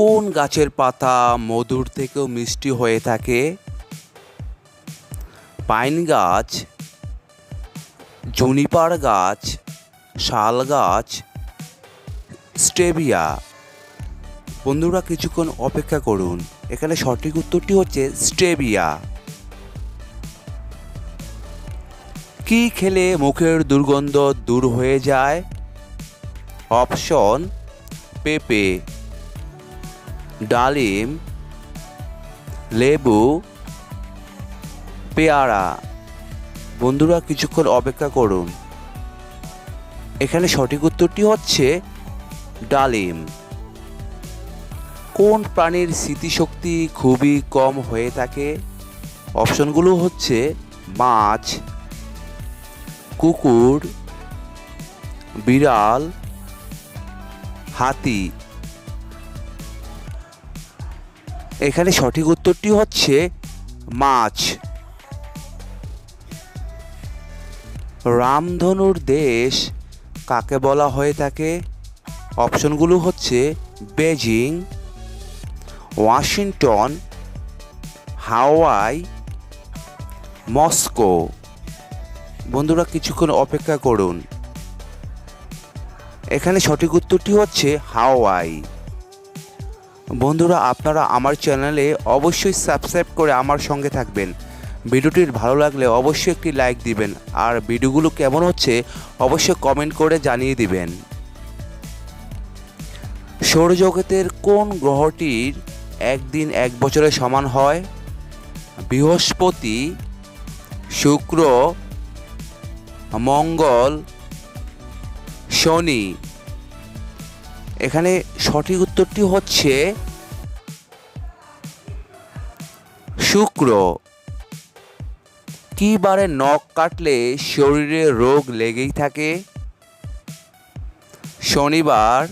কোন গাছের পাতা মধুর থেকেও মিষ্টি হয়ে থাকে? পাইন গাছ, জুনিপার গাছ, শাল গাছ স্টেভিয়া বন্ধুরা কিছুক্ষণ অপেক্ষা করুন। এখানে সঠিক উত্তরটি হচ্ছে স্টেভিয়া কি খেলে মুখের দুর্গন্ধ দূর হয়ে যায়? অপশন, পেঁপে। ডালিম, লেবু, পেয়ারা। বন্ধুরা কিছুক্ষণ অপেক্ষা করুন। এখানে সঠিক উত্তরটি হচ্ছে ডালিম। কোন প্রাণীর স্মৃতিশক্তি খুবই কম হয়ে থাকে? অপশনগুলো হচ্ছে মাছ, কুকুর, বিড়াল, হাতি। এখানে সঠিক উত্তরটি হচ্ছে মাছ। রামধনুর দেশ কাকে বলা হয়ে থাকে? অপশনগুলো হচ্ছে বেজিং, ওয়াশিংটন, হাওয়াই, মস্কো। বন্ধুরা কিছুক্ষণ অপেক্ষা করুন। এখানে সঠিক উত্তরটি হচ্ছে হাওয়াই। বন্ধুরা, আপনারা আমার চ্যানেলে অবশ্যই সাবস্ক্রাইব করে আমার সঙ্গে থাকবেন। ভিডিওটির ভালো লাগলে অবশ্যই একটি লাইক দিবেন আর ভিডিওগুলো কেমন হচ্ছে অবশ্যই কমেন্ট করে জানিয়ে দিবেন। সৌরজগতের কোন গ্রহটির একদিন এক বছরের সমান হয়? বৃহস্পতি, শুক্র, মঙ্গল, শনি। এখানে সঠিক উত্তরটি হচ্ছে শুক্র। কি বারে নখ কাটলে শরীরে রোগ লেগেই থাকে? শনিবার,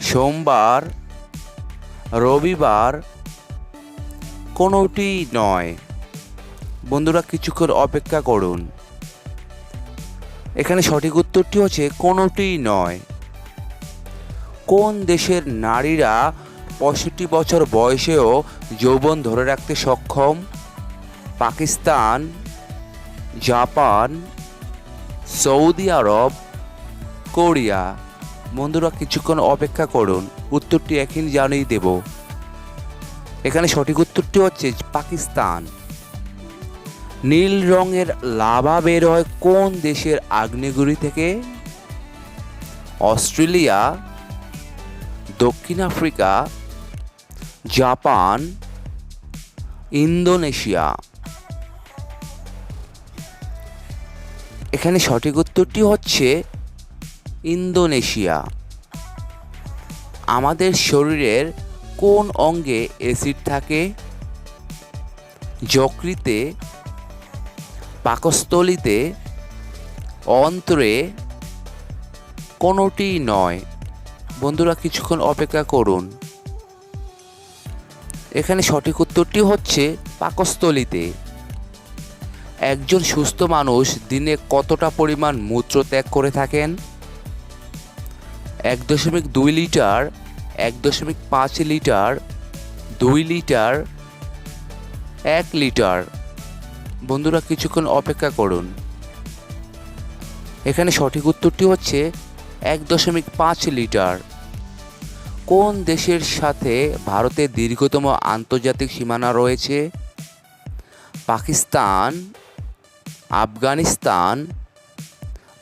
সোমবার, রবিবার কোনোটি নয়। বন্ধুরা কিছুক্ষণ অপেক্ষা করুন। এখানে সঠিক উত্তরটি হচ্ছে কোনোটি নয়। কোন দেশের নারীরা পঁয়ষট্টি বছর বয়সেও যৌবন ধরে রাখতে সক্ষম? Pakistan, Japan, Saudi Arab, Korea. বন্ধুরা, কিছুক্ষণ অপেক্ষা করুন। উত্তরটি এখনই জানিয়ে দেব। এখানে সঠিক উত্তরটি হচ্ছে পাকিস্তান। নীল রঙের লাভা বের হয় কোন দেশের আগ্নেয়গিরি থেকে? অস্ট্রেলিয়া দক্ষিণ আফ্রিকা, জাপান, ইন্দোনেশিয়া। এখানে সঠিক উত্তরটি হচ্ছে ইন্দোনেশিয়া। আমাদের শরীরের কোন অঙ্গে অ্যাসিড থাকে? যকৃতে, পাকস্থলিতে, অন্ত্রে কোনোটি নয়। বন্ধুরা কিছুক্ষণ অপেক্ষা করুন। এখানে সঠিক উত্তরটি হচ্ছে পাকস্থলিতে। একজন সুস্থ মানুষ দিনে কতটা পরিমাণ মূত্র ত্যাগ করে থাকেন? এক দশমিক দুই লিটার, এক দশমিক পাঁচ লিটার, দুই লিটার, এক লিটার। বন্ধুরা কিছুক্ষণ অপেক্ষা করুন। এখানে সঠিক উত্তরটি হচ্ছে এক দশমিক পাঁচ লিটার। কোন দেশের সাথে ভারতের দীর্ঘতম আন্তর্জাতিক সীমানা রয়েছে? পাকিস্তান, আফগানিস্তান,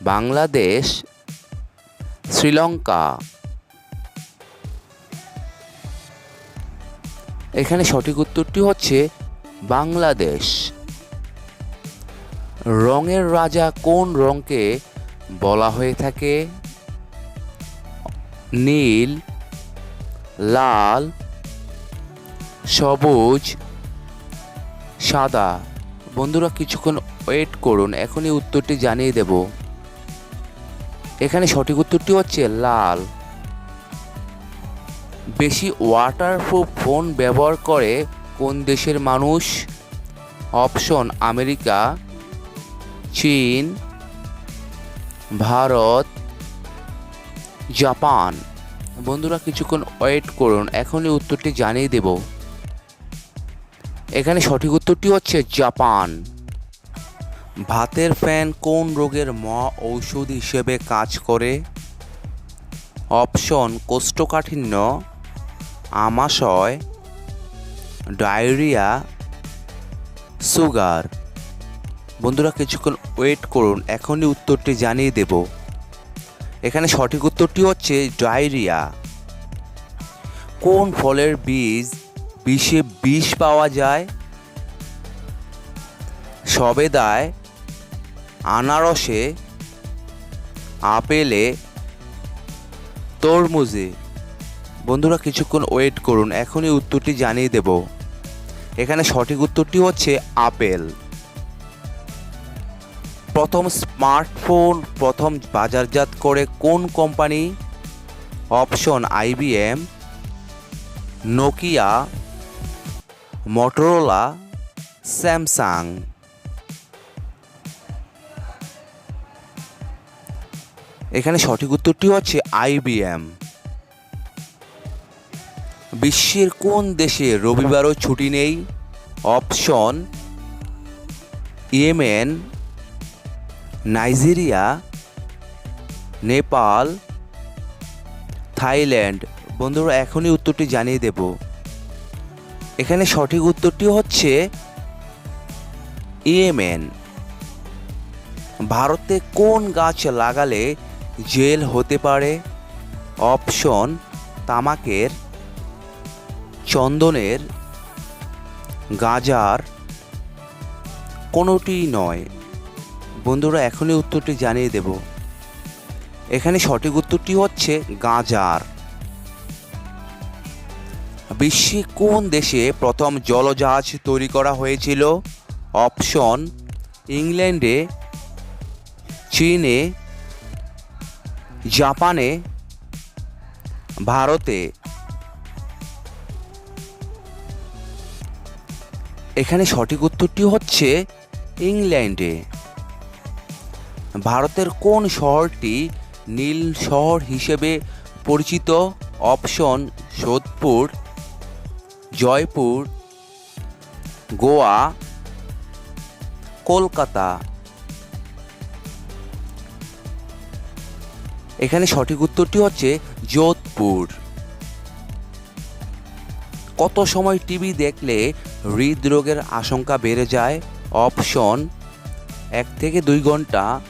বাংলাদেশ, শ্রীলঙ্কা। এখানে সঠিক উত্তরটি হচ্ছে বাংলাদেশ। রঙের রাজা কোন রঙকে বলা হয়ে থাকে? নীল লাল, সবুজ, সাদা। বন্ধুরা কিছুক্ষণ ওয়েট করুন, এখনই উত্তরটি জানিয়ে দেব। এখানে সঠিক উত্তরটি হচ্ছে লাল। বেশি ওয়াটারপ্রুফ ফোন ব্যবহার করে কোন দেশের মানুষ? অপশন, আমেরিকা, চীন, ভারত, জাপান। বন্ধুরা কিছুক্ষণ ওয়েট করুন, এখনই উত্তরটি জানিয়ে দেব। এখানে সঠিক উত্তরটি হচ্ছে জাপান। ভাতের ফ্যান কোন রোগের মহা ঔষধ হিসেবে কাজ করে? অপশন, কোষ্ঠকাঠিন্য, আমাশয়, ডায়রিয়া, সুগার। বন্ধুরা কিছুক্ষণ ওয়েট করুন, এখনই উত্তরটি জানিয়ে দেব। এখানে সঠিক উত্তরটি হচ্ছে ডায়রিয়া। কোন ফলের বীজ বিষে বিষ পাওয়া যায়? সবেদায়, আনারসে, আপেলে, তরমুজে। বন্ধুরা কিছুক্ষণ ওয়েট করুন, এখনই উত্তরটি জানিয়ে দেব। এখানে সঠিক উত্তরটি হচ্ছে আপেল। প্রথম স্মার্টফোন, প্রথম বাজারজাত করে কোন company? Option IBM Nokia, Motorola, Samsung. এখানে সঠিক উত্তরটি হচ্ছে আইবিএম বিশ্বের কোন দেশে রবিবারও ছুটি নেই? Option Yemen Nigeria, Nepal, Thailand. বন্ধুরা, এখনই উত্তরটি জানিয়ে দেব। এখানে সঠিক উত্তরটি হচ্ছে ইয়েমেন। ভারতে কোন গাছ লাগালে জেল হতে পারে? অপশন, তামাকের, চন্দনের, গাজার। কোনোটিই নয়। বন্ধুরা, এখনই উত্তরটি জানিয়ে দেব। এখানে সঠিক উত্তরটি হচ্ছে গাজার। বিশ্বে কোন দেশে প্রথম জলজাহাজ তৈরি করা হয়েছিল? অপশন, ইংল্যান্ডে, চীনে, জাপানে, ভারতে। এখানে সঠিক উত্তরটি হচ্ছে ইংল্যান্ডে। ভারতের কোন শহরটি নীল শহর হিসেবে পরিচিত? অপশন, সোদপুর, জয়পুর, গোয়া, কলকাতা। এখানে সঠিক উত্তরটি হচ্ছে যোধপুর। কত সময় টিভি দেখলে হৃদরোগের আশঙ্কা বেড়ে যায়? অপশন, এক থেকে দুই ঘণ্টা।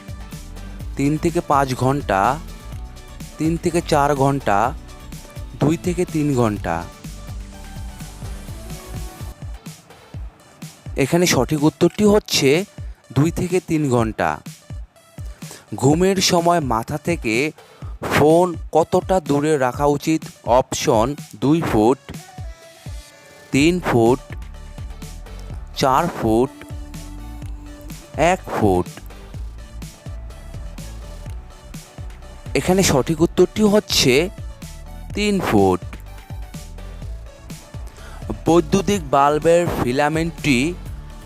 তিন থেকে পাঁচ ঘণ্টা, তিন থেকে চার ঘণ্টা, দুই থেকে তিন ঘণ্টা। এখানে সঠিক উত্তরটি হচ্ছে দুই থেকে তিন ঘণ্টা। ঘুমের সময় মাথা থেকে ফোন কতটা দূরে রাখা উচিত? অপশন দুই ফুট, তিন ফুট, চার ফুট, এক ফুট। এখানে সঠিক উত্তরটি হচ্ছে তিন ফুট। বৈদ্যুতিক বাল্বের ফিলামেন্টটি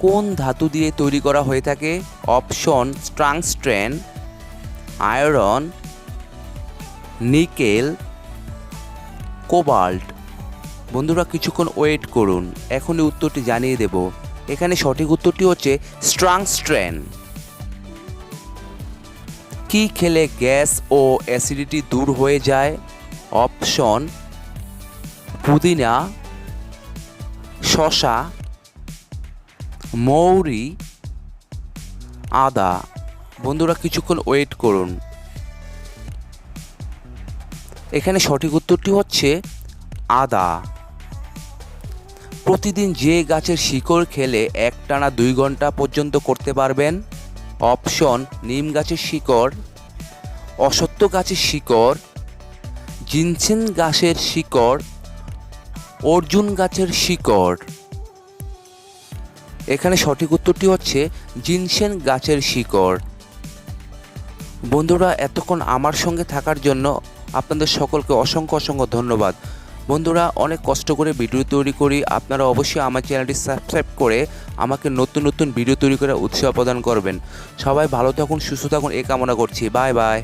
কোন ধাতু দিয়ে তৈরি করা হয়ে থাকে? অপশন স্ট্রাংস্ট্রেন আয়রন, নিকেল, কোবাল্ট। বন্ধুরা কিছুক্ষণ ওয়েট করুন, এখনই উত্তরটি জানিয়ে দেব। এখানে সঠিক উত্তরটি হচ্ছে স্ট্রাং স্ট্রেন। কি খেলে গ্যাস ও অ্যাসিডিটি দূর হয়ে যায়? অপশন, পুদিনা শশা মৌরি, আদা। বন্ধুরা কিছুক্ষণ ওয়েট করুন। এখানে সঠিক উত্তরটি হচ্ছে আদা। প্রতিদিন যে গাছের শিকড় খেলে একটানা দুই ঘণ্টা পর্যন্ত করতে পারবেন। অপশন, নিম গাছের শিকড়, অসত্য গাছের শিকড় জিনসেন গাছের শিকড়, অর্জুন গাছের শিকড়। এখানে সঠিক উত্তরটি হচ্ছে জিনসেন গাছের শিকড়। বন্ধুরা, এতক্ষণ আমার সঙ্গে থাকার জন্য আপনাদের সকলকে অসংখ্য অসংখ্য ধন্যবাদ। বন্ধুরা, অনেক কষ্ট করে ভিডিও তৈরি করি। আপনারা অবশ্যই আমার চ্যানেলটি সাবস্ক্রাইব করে আমাকে নতুন নতুন ভিডিও তৈরি করে উৎসাহ প্রদান করবেন। সবাই ভালো থাকুন, সুস্থ থাকুন এ কামনা করছি। Bye bye.